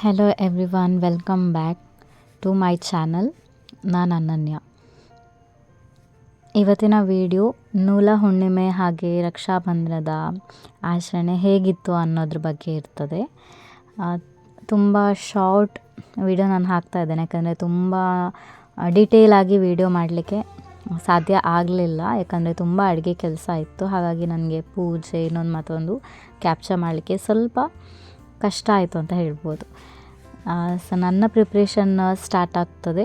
Hello everyone welcome back to my channel ನಾನು ಅನನ್ಯ. ಇವತ್ತಿನ video ನೂಲ ಹುಣ್ಣಿಮೆ ಹಾಗೆ ರಕ್ಷಾಬಂಧನದ ಆಚರಣೆ ಹೇಗಿತ್ತು ಅನ್ನೋದ್ರ ಬಗ್ಗೆ ಇರ್ತದೆ. ತುಂಬ ಶಾರ್ಟ್ ವಿಡಿಯೋ ನಾನು ಹಾಕ್ತಾ ಇದ್ದೇನೆ, ಯಾಕಂದರೆ ತುಂಬ ಡೀಟೇಲ್ ಆಗಿ ವಿಡಿಯೋ ಮಾಡಲಿಕ್ಕೆ ಸಾಧ್ಯ ಆಗಲಿಲ್ಲ. ಯಾಕಂದರೆ ತುಂಬ ಅಡುಗೆ ಕೆಲಸ ಇತ್ತು. ಹಾಗಾಗಿ ನನಗೆ ಪೂಜೆ ಇನ್ನೊಂದು ಮತ್ತೊಂದು ಕ್ಯಾಪ್ಚರ್ ಮಾಡಲಿಕ್ಕೆ ಸ್ವಲ್ಪ ಕಷ್ಟ ಆಯಿತು ಅಂತ ಹೇಳ್ಬೋದು. ಸೊ ನನ್ನ ಪ್ರಿಪ್ರೇಷನ್ ಸ್ಟಾರ್ಟ್ ಆಗ್ತದೆ.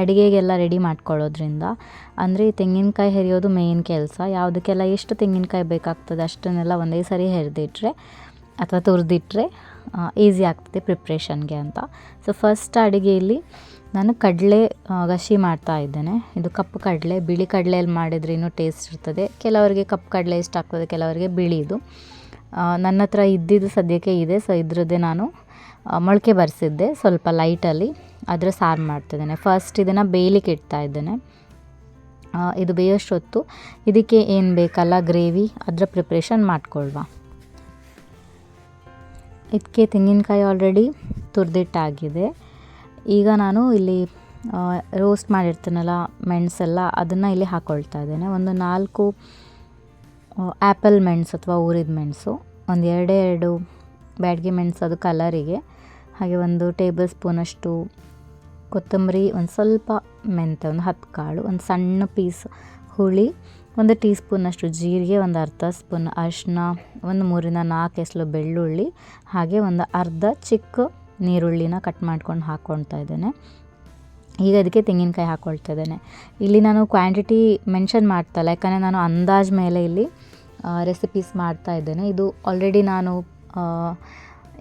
ಅಡುಗೆಗೆಲ್ಲ ರೆಡಿ ಮಾಡ್ಕೊಳ್ಳೋದ್ರಿಂದ. ಅಂದರೆ ತೆಂಗಿನಕಾಯಿ ಹೆರಿಯೋದು ಮೇಯ್ನ್ ಕೆಲಸ. ಯಾವುದಕ್ಕೆಲ್ಲ ಎಷ್ಟು ತೆಂಗಿನಕಾಯಿ ಬೇಕಾಗ್ತದೆ ಅಷ್ಟನ್ನೆಲ್ಲ ಒಂದೇ ಸರಿ ಹೆರಿದಿಟ್ರೆ, ಅಥವಾ ತುರಿದಿಟ್ರೆ ಈಸಿ ಆಗ್ತದೆ ಪ್ರಿಪ್ರೇಷನ್ಗೆ ಅಂತ. ಸೊ ಫಸ್ಟ್ ಅಡುಗೆಯಲ್ಲಿ ನಾನು ಕಡಲೆ ಗಸಿ ಮಾಡ್ತಾ ಇದ್ದೇನೆ. ಇದು ಕಪ್ಪು ಕಡಲೆ, ಬಿಳಿ ಕಡಲೆಯಲ್ಲಿ ಮಾಡಿದ್ರೆ ಟೇಸ್ಟ್ ಇರ್ತದೆ. ಕೆಲವರಿಗೆ ಕಪ್ಪು ಕಡಲೆ ಇಷ್ಟ ಆಗ್ತದೆ, ಕೆಲವರಿಗೆ ಬಿಳಿದು ನನ್ನ ಹತ್ರ ಇದ್ದಿದ್ದು ಸದ್ಯಕ್ಕೆ ಇದೆ ಸೊ ಇದ್ರದ್ದೇ ನಾನು ಮೊಳಕೆ ಬರೆಸಿದ್ದೆ ಸ್ವಲ್ಪ ಲೈಟಲ್ಲಿ ಅದರ ಸಾರು ಮಾಡ್ತಿದ್ದೇನೆ. ಫಸ್ಟ್ ಇದನ್ನು ಬೇಯಲಿಕ್ಕೆ ಇಡ್ತಾ ಇದ್ದೇನೆ. ಇದು ಬೇಯೋಷ್ಟೊತ್ತು ಇದಕ್ಕೆ ಏನು ಬೇಕಲ್ಲ ಗ್ರೇವಿ ಅದರ ಪ್ರಿಪ್ರೇಷನ್ ಮಾಡ್ಕೊಳ್ವಾ. ಇದಕ್ಕೆ ತೆಂಗಿನಕಾಯಿ ಆಲ್ರೆಡಿ ತುರಿದಿಟ್ಟಾಗಿದೆ. ಈಗ ನಾನು ಇಲ್ಲಿ ರೋಸ್ಟ್ ಮಾಡಿರ್ತೀನಲ್ಲ, ಮೆಣಸೆಲ್ಲ, ಅದನ್ನು ಇಲ್ಲಿ ಹಾಕ್ಕೊಳ್ತಾ ಇದ್ದೇನೆ. ಒಂದು ನಾಲ್ಕು ಆ್ಯಪಲ್ ಮೆಣಸು ಅಥವಾ ಊರಿದ ಮೆಣಸು. ಒಂದು ಎರಡೇ ಎರಡು ಬ್ಯಾಡ್ಗೆ ಮೆಣಸು ಅದು ಕಲರಿಗೆ. ಹಾಗೆ ಒಂದು ಟೇಬಲ್ ಸ್ಪೂನಷ್ಟು ಕೊತ್ತಂಬರಿ, ಒಂದು ಸ್ವಲ್ಪ ಮೆಂತ್ಯ, ಒಂದು ಹತ್ತು ಕಾಳು, ಒಂದು ಸಣ್ಣ ಪೀಸ್ ಹುಳಿ, ಒಂದು ಟೀ ಸ್ಪೂನಷ್ಟು ಜೀರಿಗೆ, ಒಂದು ಅರ್ಧ ಸ್ಪೂನ್ ಅರಿಶಿನ ಒಂದು ಮೂರಿಂದ ನಾಲ್ಕು ಎಸಲು ಬೆಳ್ಳುಳ್ಳಿ, ಹಾಗೆ ಒಂದು ಅರ್ಧ ಚಿಕ್ಕ ನೀರುಳ್ಳಿನ ಕಟ್ ಮಾಡ್ಕೊಂಡು ಹಾಕ್ಕೊಳ್ತಾ ಇದ್ದೇನೆ. ಈಗ ಅದಕ್ಕೆ ತೆಂಗಿನಕಾಯಿ ಹಾಕ್ಕೊಳ್ತಾ ಇದ್ದೇನೆ. ಇಲ್ಲಿ ನಾನು ಕ್ವಾಂಟಿಟಿ ಮೆನ್ಷನ್ ಮಾಡ್ತಲ್ಲ ಯಾಕಂದರೆ ನಾನು ಅಂದಾಜು ಮೇಲೆ ಇಲ್ಲಿ ರೆಸಿಪೀಸ್ ಮಾಡ್ತಾ ಇದ್ದೇನೆ. ಇದು ಆಲ್ರೆಡಿ ನಾನು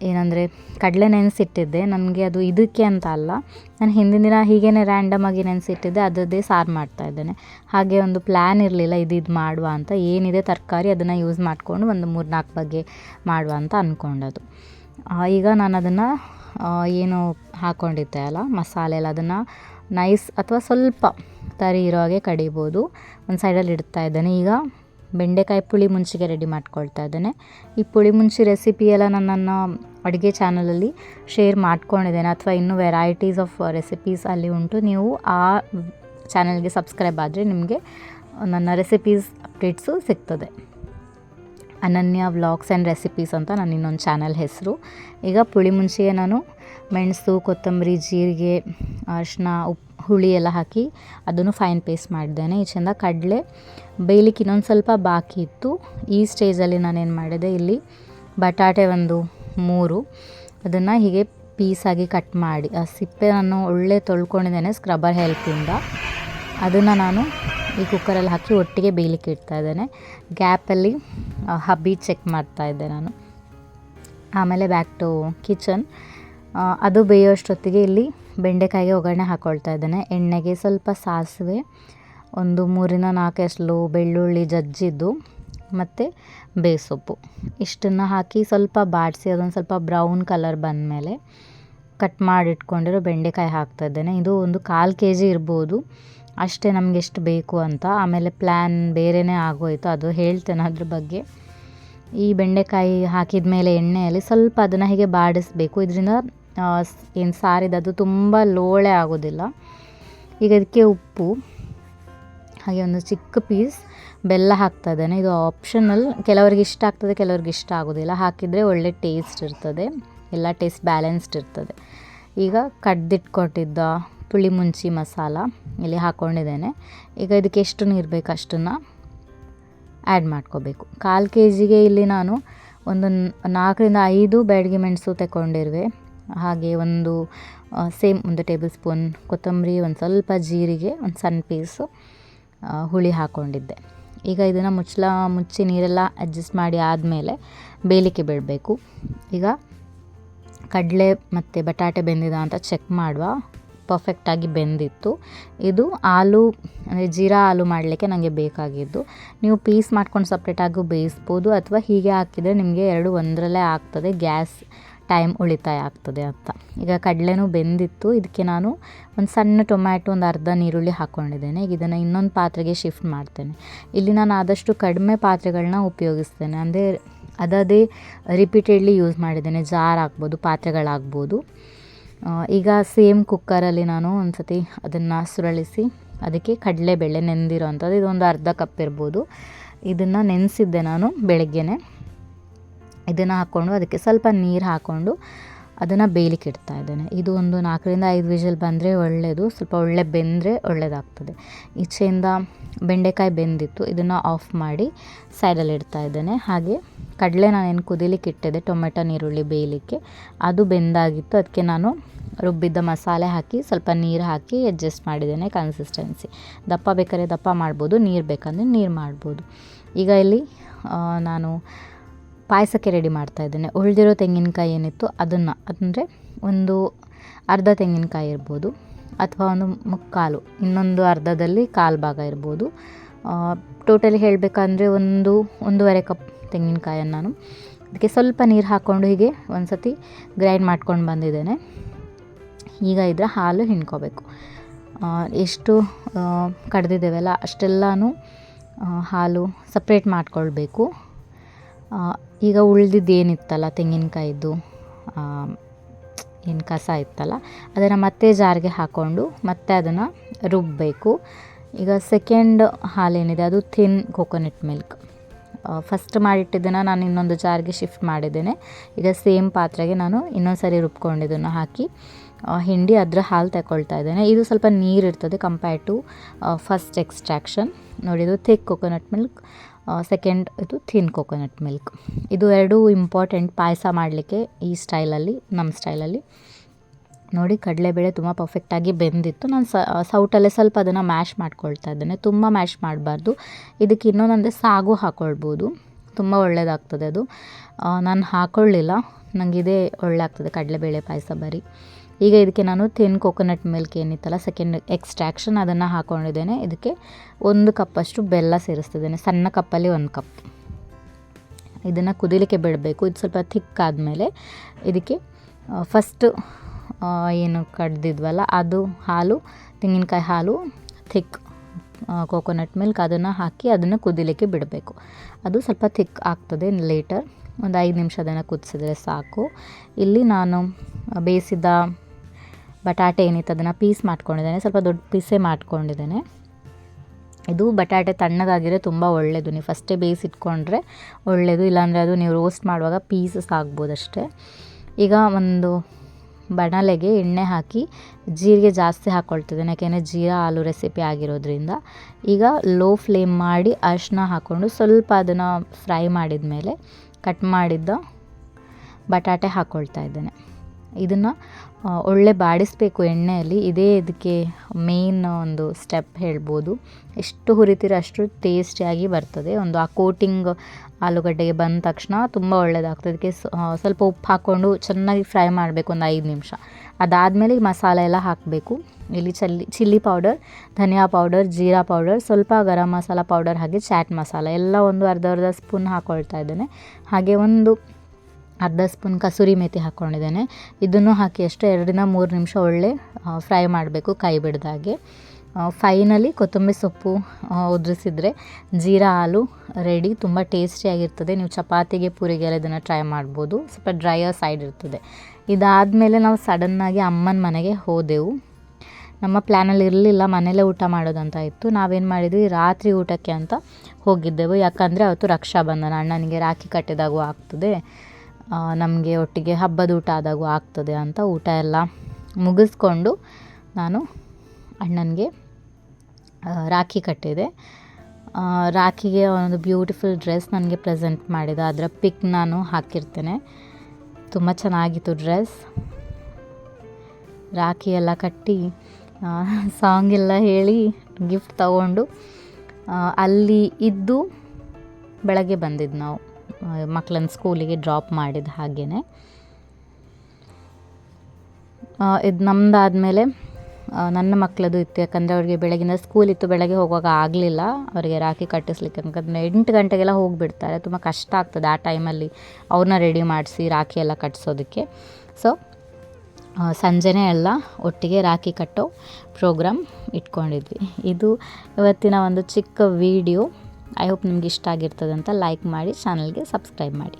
ಏನಂದರೆ ಕಡಲೆ ನೆನೆಸಿಟ್ಟಿದ್ದೆ. ನನಗೆ ಅದು ಇದಕ್ಕೆ ಅಂತ ಅಲ್ಲ. ನಾನು ಹಿಂದಿನ ದಿನ ಹೀಗೇ ರ್ಯಾಂಡಮಾಗಿ ನೆನೆಸಿಟ್ಟಿದ್ದೆ. ಅದರದ್ದೇ ಸಾರು ಮಾಡ್ತಾ ಇದ್ದೇನೆ. ಹಾಗೆ ಒಂದು ಪ್ಲ್ಯಾನ್ ಇರಲಿಲ್ಲ, ಇದು ಇದು ಮಾಡುವ ಅಂತ. ಏನಿದೆ ತರಕಾರಿ ಅದನ್ನು ಯೂಸ್ ಮಾಡಿಕೊಂಡು ಒಂದು ಮೂರು ನಾಲ್ಕು ಬಗ್ಗೆ ಮಾಡುವ ಅಂತ ಅಂದ್ಕೊಂಡದು ಈಗ ನಾನು ಅದನ್ನು ಏನು ಹಾಕ್ಕೊಂಡಿದ್ದೆ ಅಲ್ಲ, ಮಸಾಲೆ ಎಲ್ಲ ಅದನ್ನು ನೈಸ್ ಅಥವಾ ಸ್ವಲ್ಪ ತರಿ ಇರೋ ಹಾಗೆ ಕಡಿಬೋದು. ಒಂದು ಸೈಡಲ್ಲಿ ಇಡ್ತಾ ಇದ್ದೇನೆ. ಈಗ ಬೆಂಡೆಕಾಯಿ ಪುಳಿ ಮುಂಚಿಗೆ ರೆಡಿ ಮಾಡ್ಕೊಳ್ತಾ ಇದ್ದೇನೆ. ಈ ಪುಳಿ ಮುಂಚಿ ರೆಸಿಪಿ ಎಲ್ಲ ನಾನು ನನ್ನ ಅಡುಗೆ ಚಾನಲಲ್ಲಿ ಶೇರ್ ಮಾಡ್ಕೊಂಡಿದ್ದೇನೆ. ಅಥವಾ ಇನ್ನೂ ವೆರೈಟೀಸ್ ಆಫ್ ರೆಸಿಪೀಸ್ ಅಲ್ಲಿ ಉಂಟು. ನೀವು ಆ ಚಾನಲ್ಗೆ ಸಬ್ಸ್ಕ್ರೈಬ್ ಆದರೆ ನಿಮಗೆ ನನ್ನ ರೆಸಿಪೀಸ್ ಅಪ್ಡೇಟ್ಸು ಸಿಗ್ತದೆ. ಅನನ್ಯ ವ್ಲಾಗ್ಸ್ ಆ್ಯಂಡ್ ರೆಸಿಪೀಸ್ ಅಂತ ನನ್ನ ಇನ್ನೊಂದು ಚಾನಲ್ ಹೆಸರು. ಈಗ ಪುಳಿ ಮುಂಚೆಗೆ ನಾನು ಮೆಣಸು, ಕೊತ್ತಂಬರಿ, ಜೀರಿಗೆ ಅರಿಶಿನ ಉಪ್ಪು ಹುಳಿ ಎಲ್ಲ ಹಾಕಿ ಅದನ್ನು ಫೈನ್ ಪೇಸ್ಟ್ ಮಾಡಿದ್ದೇನೆ. ಈ ಚೆಂದ ಕಡಲೆ ಬೇಯಲಿಕ್ಕೆ ಇನ್ನೊಂದು ಸ್ವಲ್ಪ ಬಾಕಿ ಇತ್ತು. ಈ ಸ್ಟೇಜಲ್ಲಿ ನಾನೇನು ಮಾಡಿದೆ, ಇಲ್ಲಿ ಬಟಾಟೆ ಒಂದು ಮೂರು ಅದನ್ನು ಹೀಗೆ ಪೀಸಾಗಿ ಕಟ್ ಮಾಡಿ. ಆ ಸಿಪ್ಪೆ ನಾನು ಒಳ್ಳೆ ತೊಳ್ಕೊಂಡಿದ್ದೇನೆ ಸ್ಕ್ರಬ್ಬರ್ ಹೆಲ್ಪಿಂದ ಅದನ್ನು ನಾನು ಈ ಕುಕ್ಕರಲ್ಲಿ ಹಾಕಿ ಒಟ್ಟಿಗೆ ಬೇಯಲಿಕ್ಕೆ ಇಡ್ತಾ ಇದ್ದೇನೆ. ಗ್ಯಾಪಲ್ಲಿ ಹಬ್ಬಿ ಚೆಕ್ ಮಾಡ್ತಾ ಇದ್ದೆ ನಾನು. ಆಮೇಲೆ ಬ್ಯಾಕ್ ಟು ಕಿಚನ್ ಅದು ಬೇಯೋಷ್ಟೊತ್ತಿಗೆ ಇಲ್ಲಿ ಬೆಂಡೆಕಾಯಿಗೆ ಒಗ್ಗರಣೆ ಹಾಕ್ಕೊಳ್ತಾ ಇದ್ದೇನೆ. ಎಣ್ಣೆಗೆ ಸ್ವಲ್ಪ ಸಾಸಿವೆ, ಒಂದು ಮೂರಿನ ನಾಲ್ಕು ಬೆಳ್ಳುಳ್ಳಿ ಜಜ್ಜಿದ್ದು, ಮತ್ತು ಬೇಸೊಪ್ಪು. ಇಷ್ಟನ್ನು ಹಾಕಿ ಸ್ವಲ್ಪ ಬಾಡಿಸಿ, ಅದೊಂದು ಸ್ವಲ್ಪ ಬ್ರೌನ್ ಕಲರ್ ಬಂದಮೇಲೆ ಕಟ್ ಮಾಡಿಟ್ಕೊಂಡಿರೋ ಬೆಂಡೆಕಾಯಿ ಹಾಕ್ತಾ ಇದ್ದೇನೆ. ಇದು ಒಂದು ಕಾಲು ಕೆ ಜಿ ಇರ್ಬೋದು, ಅಷ್ಟೇ ನಮಗೆ ಎಷ್ಟು ಬೇಕು ಅಂತ. ಆಮೇಲೆ ಪ್ಲ್ಯಾನ್ ಬೇರೆಯೇ ಆಗೋಯಿತು, ಅದು ಹೇಳ್ತೇನೆ ಅದ್ರ ಬಗ್ಗೆ. ಈ ಬೆಂಡೆಕಾಯಿ ಹಾಕಿದ ಮೇಲೆ ಎಣ್ಣೆಯಲ್ಲಿ ಸ್ವಲ್ಪ ಅದನ್ನು ಹೀಗೆ ಬಾಡಿಸ್ಬೇಕು. ಇದರಿಂದ ಏನು ಸಾರಿದೆ ಅದು ತುಂಬ ಲೋಳೆ ಆಗೋದಿಲ್ಲ. ಈಗ ಅದಕ್ಕೆ ಉಪ್ಪು, ಹಾಗೆ ಒಂದು ಚಿಕ್ಕ ಪೀಸ್ ಬೆಲ್ಲ ಹಾಕ್ತಾ ಇದ್ದೇನೆ ಇದು ಆಪ್ಷನಲ್ ಕೆಲವರಿಗೆ ಇಷ್ಟ ಆಗ್ತದೆ, ಕೆಲವ್ರಿಗೆ ಇಷ್ಟ ಆಗೋದಿಲ್ಲ. ಹಾಕಿದರೆ ಒಳ್ಳೆ ಟೇಸ್ಟ್ ಇರ್ತದೆ, ಎಲ್ಲ ಟೇಸ್ಟ್ ಬ್ಯಾಲೆನ್ಸ್ಡ್ ಇರ್ತದೆ. ಈಗ ಕಡ್ದಿಟ್ಕೊಟ್ಟಿದ್ದ ಪುಳಿ ಮುಂಚಿ ಮಸಾಲ ಇಲ್ಲಿ ಹಾಕ್ಕೊಂಡಿದ್ದೇನೆ ಈಗ ಇದಕ್ಕೆ ಎಷ್ಟು ನೀರು ಬೇಕು ಅಷ್ಟನ್ನು ಆ್ಯಡ್ ಮಾಡ್ಕೋಬೇಕು. ಕಾಲು ಕೆ ಜಿಗೆ ಇಲ್ಲಿ ನಾನು ಒಂದು ನಾಲ್ಕರಿಂದ ಐದು ಬ್ಯಾಡಗಿ ಮೆಣಸು ತಗೊಂಡಿರುವೆ ಹಾಗೆ ಒಂದು ಸೇಮ್ ಒಂದು ಟೇಬಲ್ ಸ್ಪೂನ್ ಕೊತ್ತಂಬರಿ, ಒಂದು ಸ್ವಲ್ಪ ಜೀರಿಗೆ, ಒಂದು ಸಣ್ಣ ಪೀಸು ಹುಳಿ ಹಾಕ್ಕೊಂಡಿದ್ದೆ ಈಗ ಇದನ್ನು ಮುಚ್ಚಲ ಮುಚ್ಚಿ ನೀರೆಲ್ಲ ಅಡ್ಜಸ್ಟ್ ಮಾಡಿ ಆದಮೇಲೆ ಬೇಯಲಿಕ್ಕೆ ಬಿಡಬೇಕು. ಈಗ ಕಡಲೆ ಮತ್ತು ಬಟಾಟೆ ಬೆಂದಿದ ಅಂತ ಚೆಕ್ ಮಾಡುವ. ಪರ್ಫೆಕ್ಟಾಗಿ ಬೆಂದಿತ್ತು. ಇದು ಆಲೂ, ಅಂದರೆ ಜೀರಾ ಆಲೂ ಮಾಡಲಿಕ್ಕೆ ನನಗೆ ಬೇಕಾಗಿದ್ದು. ನೀವು ಪೀಸ್ ಮಾಡ್ಕೊಂಡು ಸಪ್ರೇಟಾಗೂ ಬೇಯಿಸ್ಬೋದು, ಅಥವಾ ಹೀಗೆ ಹಾಕಿದರೆ ನಿಮಗೆ ಎರಡು ಒಂದರಲ್ಲೇ ಆಗ್ತದೆ. ಗ್ಯಾಸ್ ಟೈಮ್ ಉಳಿತಾಯ ಆಗ್ತದೆ ಅಂತ. ಈಗ ಕಡಲೆನೂ ಬೆಂದಿತ್ತು. ಇದಕ್ಕೆ ನಾನು ಒಂದು ಸಣ್ಣ ಟೊಮ್ಯಾಟೊ, ಒಂದು ಅರ್ಧ ನೀರುಳ್ಳಿ ಹಾಕ್ಕೊಂಡಿದ್ದೇನೆ ಈಗ ಇದನ್ನು ಇನ್ನೊಂದು ಪಾತ್ರೆಗೆ ಶಿಫ್ಟ್ ಮಾಡ್ತೇನೆ. ಇಲ್ಲಿ ನಾನು ಆದಷ್ಟು ಕಡಿಮೆ ಪಾತ್ರೆಗಳನ್ನ ಉಪಯೋಗಿಸ್ತೇನೆ. ಅಂದರೆ ಅದದೇ ರಿಪೀಟೆಡ್ಲಿ ಯೂಸ್ ಮಾಡಿದ್ದೇನೆ. ಜಾರ್ ಆಗ್ಬೋದು, ಪಾತ್ರೆಗಳಾಗ್ಬೋದು. ಈಗ ಸೇಮ್ ಕುಕ್ಕರಲ್ಲಿ ನಾನು ಒಂದು ಸತಿ ಅದನ್ನು ಸುರಳಿಸಿ ಅದಕ್ಕೆ ಕಡಲೆಬೇಳೆ ನೆಂದಿರೋ ಅಂಥದ್ದು ಇದೊಂದು ಅರ್ಧ ಕಪ್ ಇರ್ಬೋದು. ಇದನ್ನು ನೆನೆಸಿದ್ದೆ ನಾನು ಬೆಳಗ್ಗೆನೆ. ಇದನ್ನು ಹಾಕ್ಕೊಂಡು ಅದಕ್ಕೆ ಸ್ವಲ್ಪ ನೀರು ಹಾಕ್ಕೊಂಡು ಅದನ್ನು ಬೇಯಲಿಕ್ಕೆ ಇಡ್ತಾ ಇದ್ದೇನೆ. ಇದು ಒಂದು ನಾಲ್ಕರಿಂದ ಐದು ವಿಷಲ್ ಬಂದರೆ ಒಳ್ಳೆಯದು ಸ್ವಲ್ಪ ಒಳ್ಳೆ ಬೆಂದರೆ ಒಳ್ಳೆಯದಾಗ್ತದೆ ಈಚೆಯಿಂದ ಬೆಂಡೆಕಾಯಿ ಬೆಂದಿತ್ತು. ಇದನ್ನು ಆಫ್ ಮಾಡಿ ಸೈಡಲ್ಲಿ ಇಡ್ತಾ ಇದ್ದೇನೆ. ಹಾಗೆ ಕಡಲೆ ನಾನೇನು ಕುದಿಲಿಕ್ಕೆ ಇಟ್ಟಿದ್ದೆ, ಟೊಮೆಟೊ ನೀರುಳ್ಳಿ ಬೇಯಲಿಕ್ಕೆ. ಅದು ಬೆಂದಾಗಿತ್ತು. ಅದಕ್ಕೆ ನಾನು ರುಬ್ಬಿದ್ದ ಮಸಾಲೆ ಹಾಕಿ ಸ್ವಲ್ಪ ನೀರು ಹಾಕಿ ಅಡ್ಜಸ್ಟ್ ಮಾಡಿದ್ದೇನೆ ಕನ್ಸಿಸ್ಟೆನ್ಸಿ ದಪ್ಪ ಬೇಕಾದ್ರೆ ದಪ್ಪ ಮಾಡ್ಬೋದು, ನೀರು ಬೇಕಂದರೆ ನೀರು ಮಾಡ್ಬೋದು. ಈಗ ಇಲ್ಲಿ ನಾನು ಪಾಯಸಕ್ಕೆ ರೆಡಿ ಮಾಡ್ತಾ ಇದ್ದೇನೆ. ಉಳಿದಿರೋ ತೆಂಗಿನಕಾಯಿ ಏನಿತ್ತು ಅದನ್ನು, ಅಂದರೆ ಒಂದು ಅರ್ಧ ತೆಂಗಿನಕಾಯಿ ಇರ್ಬೋದು, ಅಥವಾ ಒಂದು ಮುಕ್ಕಾಲು ಇನ್ನೊಂದು ಅರ್ಧದಲ್ಲಿ ಕಾಲು ಭಾಗ ಇರ್ಬೋದು. ಟೋಟಲಿ ಹೇಳಬೇಕಂದ್ರೆ ಒಂದು ಒಂದೂವರೆ ಕಪ್ ತೆಂಗಿನಕಾಯನ್ನು ನಾನು ಅದಕ್ಕೆ ಸ್ವಲ್ಪ ನೀರು ಹಾಕ್ಕೊಂಡು ಹೀಗೆ ಒಂದು ಸತಿ ಗ್ರೈಂಡ್ ಮಾಡ್ಕೊಂಡು ಬಂದಿದ್ದೇನೆ. ಈಗ ಇದರ ಹಾಲು ಹಿಂಡ್ಕೋಬೇಕು. ಎಷ್ಟು ಕಡ್ದಿದ್ದೇವಲ್ಲ ಅಷ್ಟೆಲ್ಲನೂ ಹಾಲು ಸಪ್ರೇಟ್ ಮಾಡ್ಕೊಳ್ಬೇಕು. ಈಗ ಉಳ್ದಿದ್ದು ಏನಿತ್ತಲ್ಲ ತೆಂಗಿನಕಾಯಿದ್ದು ಏನು ಕಸ ಇತ್ತಲ್ಲ, ಅದನ್ನು ಮತ್ತೆ ಜಾರಿಗೆ ಹಾಕ್ಕೊಂಡು ಮತ್ತೆ ಅದನ್ನು ರುಬ್ಬಬೇಕು ಈಗ ಸೆಕೆಂಡ್ ಹಾಲೇನಿದೆ ಅದು ಥಿನ್ ಕೋಕೋನಟ್ ಮಿಲ್ಕ್ ಫಸ್ಟ್ ಮಾಡಿಟ್ಟಿದ್ದನ್ನು ನಾನು ಇನ್ನೊಂದು ಜಾರ್ಗೆ ಶಿಫ್ಟ್ ಮಾಡಿದ್ದೇನೆ. ಈಗ ಸೇಮ್ ಪಾತ್ರೆಗೆ ನಾನು ಇನ್ನೊಂದು ಸರಿ ರುಬ್ಕೊಂಡಿದ್ದನ್ನು ಹಾಕಿ ಹಿಂಡಿ ಅದರ ಹಾಲು ತಗೊಳ್ತಾ ಇದ್ದೇನೆ. ಇದು ಸ್ವಲ್ಪ ನೀರು ಇರ್ತದೆ ಕಂಪೇರ್ ಟು ಫಸ್ಟ್ ಎಕ್ಸ್ಟ್ರಾಕ್ಷನ್ ನೋಡಿ, ಇದು ಥಿಕ್ ಕೊಕೊನಟ್ ಮಿಲ್ಕ್ ಸೆಕೆಂಡ್ ಇದು ಥಿನ್ ಕೊಕೊನಟ್ ಮಿಲ್ಕ್ ಇದು ಎರಡೂ ಇಂಪಾರ್ಟೆಂಟ್ ಪಾಯಸ ಮಾಡಲಿಕ್ಕೆ ಈ ಸ್ಟೈಲಲ್ಲಿ ನಮ್ಮ ಸ್ಟೈಲಲ್ಲಿ ನೋಡಿ, ಕಡಲೆಬೇಳೆ ತುಂಬ ಪರ್ಫೆಕ್ಟಾಗಿ ಬೆಂದಿತ್ತು. ನಾನು ಸೌಟಲ್ಲೇ ಸ್ವಲ್ಪ ಅದನ್ನು ಮ್ಯಾಶ್ ಮಾಡ್ಕೊಳ್ತಾ ಇದ್ದೇನೆ. ತುಂಬ ಮ್ಯಾಶ್ ಮಾಡಬಾರ್ದು. ಇದಕ್ಕೆ ಇನ್ನೊಂದಂದರೆ ಸಾಗು ಹಾಕ್ಕೊಳ್ಬೋದು ತುಂಬ ಒಳ್ಳೆಯದಾಗ್ತದೆ ಅದು. ನಾನು ಹಾಕ್ಕೊಳ್ಳಿಲ್ಲ ನನಗೆ ಇದೇ ಒಳ್ಳೆ ಆಗ್ತದೆ ಕಡಲೆಬೇಳೆ ಪಾಯಸ ಬರೀ. ಈಗ ಇದಕ್ಕೆ ನಾನು ಥಿನ್ ಕೊಕೊನಟ್ ಮಿಲ್ಕ್ ಏನಿತ್ತಲ್ಲ ಸೆಕೆಂಡ್ ಎಕ್ಸ್ಟ್ರಾಕ್ಷನ್ ಅದನ್ನು ಹಾಕ್ಕೊಂಡಿದ್ದೇನೆ ಇದಕ್ಕೆ ಒಂದು ಕಪ್ಪಷ್ಟು ಬೆಲ್ಲ ಸೇರಿಸ್ತಿದ್ದೇನೆ. ಸಣ್ಣ ಕಪ್ಪಲ್ಲಿ ಒಂದು ಕಪ್. ಇದನ್ನು ಕುದಿಲಿಕ್ಕೆ ಬಿಡಬೇಕು. ಇದು ಸ್ವಲ್ಪ ಥಿಕ್ ಆದಮೇಲೆ ಇದಕ್ಕೆ ಫಸ್ಟ್ ಏನು ಕಡ್ದಿದ್ವಲ್ಲ, ಅದು ಹಾಲು, ತೆಂಗಿನಕಾಯಿ ಹಾಲು ಥಿಕ್ ಕೋಕೋನಟ್ ಮಿಲ್ಕ್ ಅದನ್ನು ಹಾಕಿ ಅದನ್ನು ಕುದಿಲಿಕ್ಕೆ ಬಿಡಬೇಕು. ಅದು ಸ್ವಲ್ಪ ಥಿಕ್ ಆಗ್ತದೆ ಲೇಟರ್ ಒಂದು ಐದು ನಿಮಿಷ ಅದನ್ನು ಕುದಿಸಿದ್ರೆ ಸಾಕು. ಇಲ್ಲಿ ನಾನು ಬೇಯಿಸಿದ ಬಟಾಟೆ ಏನಿತ್ತು ಅದನ್ನು ಪೀಸ್ ಮಾಡ್ಕೊಂಡಿದ್ದೇನೆ. ಸ್ವಲ್ಪ ದೊಡ್ಡ ಪೀಸೇ ಮಾಡ್ಕೊಂಡಿದ್ದೇನೆ. ಇದು ಬಟಾಟೆ ತಣ್ಣಗಾಗಿದ್ರೆ ತುಂಬ ಒಳ್ಳೆಯದು ನೀವು ಫಸ್ಟೇ ಬೇಯಿಸಿಟ್ಕೊಂಡ್ರೆ ಒಳ್ಳೆಯದು ಇಲ್ಲಾಂದರೆ ಅದು ನೀವು ರೋಸ್ಟ್ ಮಾಡುವಾಗ ಪೀಸಸ್ ಆಗ್ಬೋದು ಅಷ್ಟೇ. ಈಗ ಒಂದು ಬಣಲೆಗೆ ಎಣ್ಣೆ ಹಾಕಿ ಜೀರಿಗೆ ಜಾಸ್ತಿ ಹಾಕ್ಕೊಳ್ತಿದ್ದೇನೆ ಯಾಕೆಂದರೆ ಜೀರಾ ಆಲೂ ರೆಸಿಪಿ ಆಗಿರೋದ್ರಿಂದ. ಈಗ ಲೋ ಫ್ಲೇಮ್ ಮಾಡಿ ಅರಿಶಿನ ಹಾಕ್ಕೊಂಡು ಸ್ವಲ್ಪ ಅದನ್ನು ಫ್ರೈ ಮಾಡಿದ ಮೇಲೆ ಕಟ್ ಮಾಡಿದ್ದ ಬಟಾಟೆ ಹಾಕ್ಕೊಳ್ತಾ ಇದ್ದೇನೆ. ಇದನ್ನು ಒಳ್ಳೆ ಬಾಡಿಸ್ಬೇಕು ಎಣ್ಣೆಯಲ್ಲಿ. ಇದೇ ಇದಕ್ಕೆ ಮೇಯ್ನ್ ಒಂದು ಸ್ಟೆಪ್ ಹೇಳ್ಬೋದು. ಎಷ್ಟು ಹುರಿತೀರ ಅಷ್ಟು ಟೇಸ್ಟಿಯಾಗಿ ಬರ್ತದೆ. ಒಂದು ಆ ಕೋಟಿಂಗ್ ಆಲೂಗಡ್ಡೆಗೆ ಬಂದ ತಕ್ಷಣ ತುಂಬ ಒಳ್ಳೆಯದಾಗ್ತದೆ ಅದಕ್ಕೆ ಸ್ವಲ್ಪ ಉಪ್ಪು ಹಾಕ್ಕೊಂಡು ಚೆನ್ನಾಗಿ ಫ್ರೈ ಮಾಡಬೇಕು ಒಂದು ಐದು ನಿಮಿಷ. ಅದಾದಮೇಲೆ ಈ ಮಸಾಲೆ ಎಲ್ಲ ಹಾಕಬೇಕು. ಇಲ್ಲಿ ಚಲ್ಲಿ ಚಿಲ್ಲಿ ಪೌಡರ್ ಧನಿಯಾ ಪೌಡರ್ ಜೀರಾ ಪೌಡರ್ ಸ್ವಲ್ಪ ಗರಂ ಮಸಾಲ ಪೌಡರ್ ಹಾಗೆ ಚಾಟ್ ಮಸಾಲ. ಎಲ್ಲ ಒಂದು ಅರ್ಧ ಅರ್ಧ ಸ್ಪೂನ್ ಹಾಕ್ಕೊಳ್ತಾ ಇದ್ದೇನೆ. ಹಾಗೆ ಒಂದು ಅರ್ಧ ಸ್ಪೂನ್ ಕಸೂರಿ ಮೇಥಿ ಹಾಕ್ಕೊಂಡಿದ್ದೇನೆ. ಇದನ್ನು ಹಾಕಿ ಅಷ್ಟೇ ಎರಡರಿಂದ ಮೂರು ನಿಮಿಷ ಒಳ್ಳೆ ಫ್ರೈ ಮಾಡಬೇಕು ಕೈ ಬಿಡ್ದಾಗೆ ಫೈನಲಿ ಕೊತ್ತಂಬರಿ ಸೊಪ್ಪು ಉದುರಿಸಿದರೆ ಜೀರಾ ಹಾಲು ರೆಡಿ ತುಂಬ ಟೇಸ್ಟಿಯಾಗಿರ್ತದೆ ನೀವು ಚಪಾತಿಗೆ, ಪೂರಿಗೆಲ್ಲ ಇದನ್ನು ಟ್ರೈ ಮಾಡ್ಬೋದು. ಸ್ವಲ್ಪ ಡ್ರೈಯರ್ ಸೈಡ್ ಇರ್ತದೆ. ಇದಾದಮೇಲೆ ನಾವು ಸಡನ್ನಾಗಿ ಅಮ್ಮನ ಮನೆಗೆ ಹೋದೆವು. ನಮ್ಮ ಪ್ಲ್ಯಾನಲ್ಲಿ ಇರಲಿಲ್ಲ ಮನೇಲೇ ಊಟ ಮಾಡೋದಂತ ಇತ್ತು. ನಾವೇನು ಮಾಡಿದ್ವಿ? ರಾತ್ರಿ ಊಟಕ್ಕೆ ಅಂತ ಹೋಗಿದ್ದೆವು. ಯಾಕಂದರೆ ಅವತ್ತು ರಕ್ಷಾಬಂಧನ, ಅಣ್ಣನಿಗೆ ರಾಖಿ ಕಟ್ಟಿದಾಗೂ ಆಗ್ತದೆ. ನಮಗೆ ಒಟ್ಟಿಗೆ ಹಬ್ಬದ ಊಟ ಆದಾಗೂ ಆಗ್ತದೆ ಅಂತ ಊಟ ಎಲ್ಲ ಮುಗಿಸ್ಕೊಂಡು ನಾನು ಅಣ್ಣನಿಗೆ ರಾಖಿ ಕಟ್ಟಿದೆ. ರಾಖಿಗೆ ಒಂದು ಬ್ಯೂಟಿಫುಲ್ ಡ್ರೆಸ್ ನನಗೆ ಪ್ರೆಸೆಂಟ್ ಮಾಡಿದ. ಅದರ ಪಿಕ್ ನಾನು ಹಾಕಿರ್ತೇನೆ. ತುಂಬ ಚೆನ್ನಾಗಿತ್ತು ಡ್ರೆಸ್ ರಾಖಿ ಎಲ್ಲ ಕಟ್ಟಿ ಸಾಂಗ್ ಎಲ್ಲ ಹೇಳಿ ಗಿಫ್ಟ್ ತಗೊಂಡು ಅಲ್ಲಿ ಇದ್ದು ಬೆಳಗ್ಗೆ ಬಂದಿದ್ದು ನಾವು. ಮಕ್ಕಳನ್ನ ಸ್ಕೂಲಿಗೆ ಡ್ರಾಪ್ ಮಾಡಿದ ಹಾಗೇ ಇದು ನಮ್ಮದಾದಮೇಲೆ ನನ್ನ ಮಕ್ಕಳದು ಇತ್ತು. ಯಾಕಂದರೆ ಅವ್ರಿಗೆ ಬೆಳಗಿನ ಸ್ಕೂಲ್ ಇತ್ತು. ಬೆಳಗ್ಗೆ ಹೋಗುವಾಗ ಆಗಲಿಲ್ಲ. ಅವರಿಗೆ ರಾಖಿ ಕಟ್ಟಿಸ್ಲಿಕ್ಕೆ. ಯಾಕಂದರೆ ಎಂಟು ಗಂಟೆಗೆಲ್ಲ ಹೋಗಿಬಿಡ್ತಾರೆ. ತುಂಬ ಕಷ್ಟ ಆಗ್ತದೆ ಆ ಟೈಮಲ್ಲಿ ಅವ್ರನ್ನ ರೆಡಿ ಮಾಡಿಸಿ ರಾಖಿ ಎಲ್ಲ ಕಟ್ಟಿಸೋದಕ್ಕೆ ಸೊ ಸಂಜೆನೇ ಎಲ್ಲ ಒಟ್ಟಿಗೆ ರಾಖಿ ಕಟ್ಟೋ ಪ್ರೋಗ್ರಾಮ್ ಇಟ್ಕೊಂಡಿದ್ವಿ. ಇದು ಇವತ್ತಿನ ಒಂದು ಚಿಕ್ಕ ವಿಡಿಯೋ ಐ ಹೋಪ್ ನಿಮ್ಗೆ ಇಷ್ಟ ಆಗಿರ್ತದಂತ ಲೈಕ್ ಮಾಡಿ ಚಾನಲ್ಗೆ ಸಬ್ಸ್ಕ್ರೈಬ್ ಮಾಡಿ.